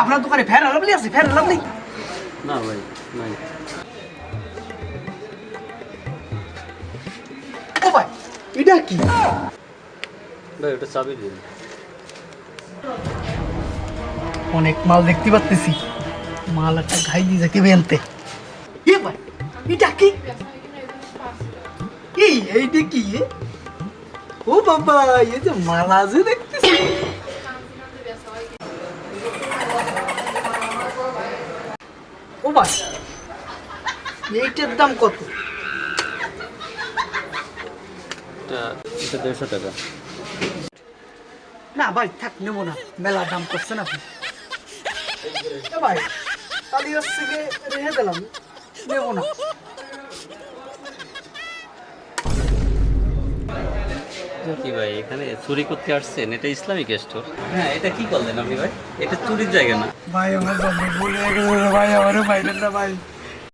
আপনার দোকানে fan lovely আছে ফ্যান লাভলি না ভাই নাই। ও ভাই এটা কি? ভাই ওটা চাবি দিন। অনেক মাল দেখতে পাচ্তেছি। মাল একটা ঘাই দিয়ে যাকে বেনতে এ ভাই এটা কি? এই এইটা কি ও বাবা এই যে মাল আছে দেখতেছি। ভাই এইটার দাম কত? এটা দেড়শো টাকা। না ভাই থাক নেব না। মেলা দাম করছে না ভাই। তাহলে হচ্ছে রেখে দিলাম। নেব না। কি ভাই, এখানে চুরি করতে আসছেন? এটা ইসলামিক স্টোর। হ্যাঁ এটা কি করলেন আপনি ভাই? এটা চুরির জায়গা না। ভাই, আমার ভাই বাইরেন ভাই।